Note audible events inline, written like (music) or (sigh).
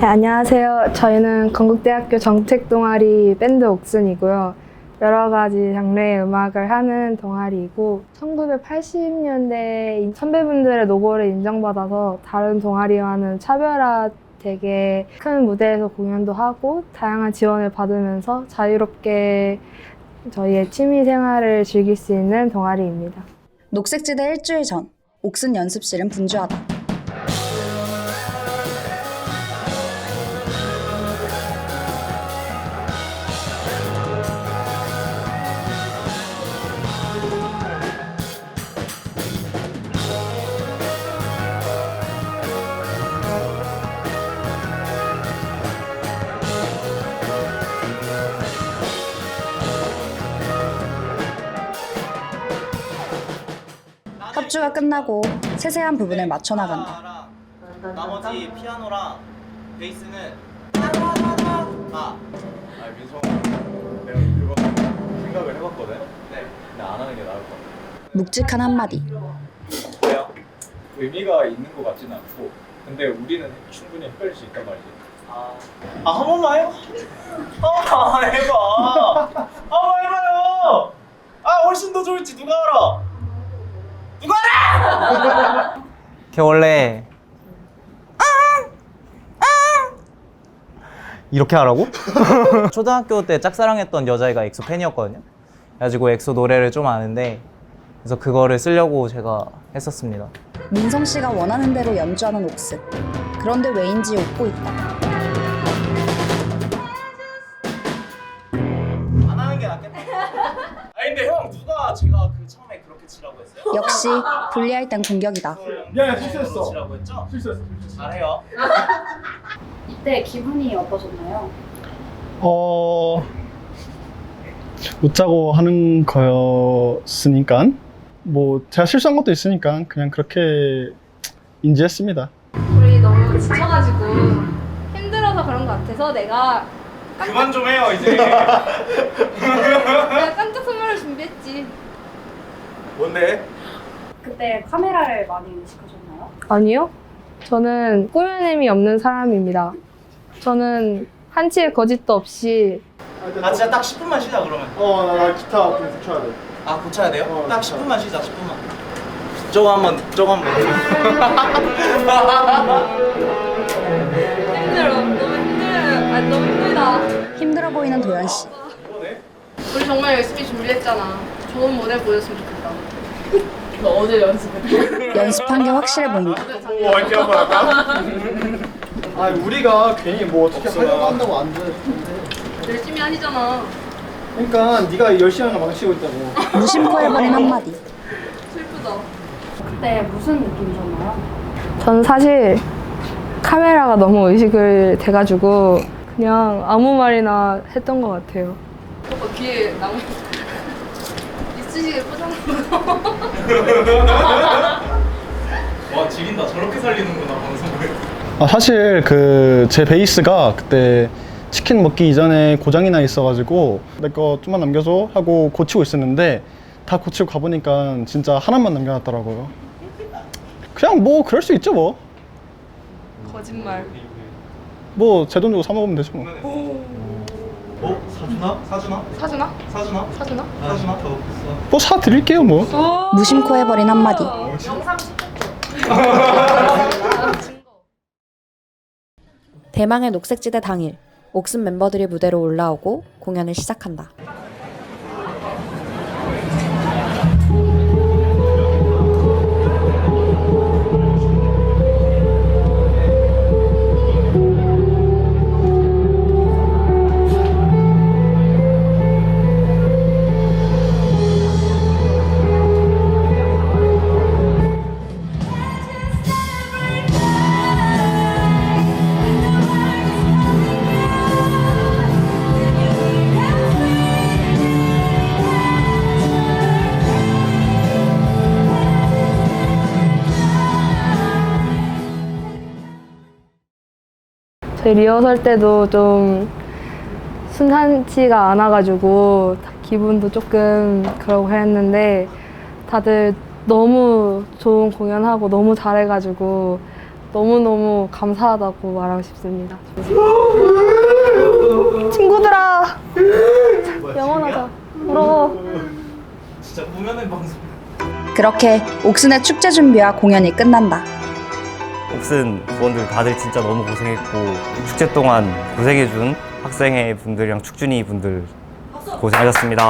네, 안녕하세요. 저희는 건국대학교 정책동아리 밴드 옥순이고요. 여러 가지 장르의 음악을 하는 동아리이고 1980년대 선배분들의 노고를 인정받아서 다른 동아리와는 차별화 되게 큰 무대에서 공연도 하고 다양한 지원을 받으면서 자유롭게 저희의 취미 생활을 즐길 수 있는 동아리입니다. 녹색지대 일주일 전 옥슨 연습실은 분주하다. 합주가 끝나고 세세한 부분을 맞춰 나간다. 나머지 피아노랑 베이스는 아, 아 민성 내가 그거 생각을 해봤거든 네. 근데 안 하는 게 나을 것 같아 묵직한 한마디. 그래요? 의미가 있는 것 같지는 않고 근데 우리는 충분히 헷갈릴 수 있단 말이지 아, 아, 한 번만 해요. 아, 해봐. 한번 해봐요. 아, 훨씬 더 좋을지 누가 알아? 누가 알아? 걔 원래 이렇게 하라고? (laughs) 초등학교 때 짝사랑했던 여자애가 엑소 팬이었거든요. 그래가지고 엑소 노래를 좀 아는데 그래서 그거를 쓰려고 제가 했었습니다. 민성 씨가 원하는 대로 연주하는 옥슨. 그런데 왜인지 웃고 있다. 안 하는 게 낫겠다. (laughs) 아니 근데 형 누가 제가 그처 치라고 했어요? 역시 분리할 땐 공격이다. 미안해 실수했어 치라고 했죠? 실수했어 실수했어 잘해요. (laughs) 이때 기분이 어떠셨나요? 어 웃자고 하는 거였으니까 뭐 제가 실수한 것도 있으니까 그냥 그렇게 인지했습니다. 우리 너무 지쳐가지고 힘들어서 그런 것 같아서 내가 그만 좀 해요 이제. (laughs) 내가 깜짝 선물을 준비했지. 뭔데? 그때 카메라를 많이 의식하셨나요? 아니요. 저는 꾸며냄이 없는 사람입니다. 저는 한치의 거짓도 없이 아 진짜 딱 10분만 쉬자 그러면. 어나 나 기타 좀 고쳐야 돼. 아 고쳐야 돼요? 어, 딱 고쳐. 10분만 쉬자 10분만. 저거 한번 저거 한번. 힘들어. 너무 힘들어. 아 너무 힘들다. 힘들어 보이는 도연 씨. 우리 정말 열심히 준비했잖아. 좋은 무대 보였으면 좋겠다. 연습한 게 확실해 보인다. 오 이렇게 한번 할까? 아 우리가 괜히 뭐 어떻게 하려고 한다고 안 돼. 열심히 하시잖아. 그러니까 네가 열심히 하는 거 망치고 있다고. 무심코 해버린 (laughs) 한마디. 슬프다. 그때 무슨 느낌이셨나요? 전 사실 카메라가 너무 의식을 돼가지고 그냥 아무 말이나 했던 것 같아요. 오빠 뒤에 나무 꽂아놓은 거. (laughs) 와 지린다. 저렇게 살리는구나 방송을. 아 사실 그 제 베이스가 그때 치킨 먹기 이전에 고장이 나 있어가지고 내 거 좀만 남겨줘 하고 고치고 있었는데 다 고치고 가보니까 진짜 하나만 남겨놨더라고요. 그냥 뭐 그럴 수 있죠 뭐. 거짓말. 뭐 제 돈 주고 사 먹으면 되죠 뭐. 어 사주나? 사주나? 사주나? 사주나? 사주나? 사주나? 더 없어. 뭐 사 드릴게요 뭐. 무심코 해버린 한마디. 대망의 녹색지대 당일, 옥슨 멤버들이 무대로 올라오고 공연을 시작한다. 저희 리허설 때도 좀 순탄치가 않아가지고 기분도 조금 그러고 했는데 다들 너무 좋은 공연하고 너무 잘해가지고 너무너무 감사하다고 말하고 싶습니다. 친구들아! 영원하자. 부러워. 진짜 꾸며낸 방송. 그렇게 옥순의 축제 준비와 공연이 끝난다. 옥슨 부원들 다들 진짜 너무 고생했고 축제 동안 고생해준 학생회 분들이랑 축준이 분들 고생하셨습니다.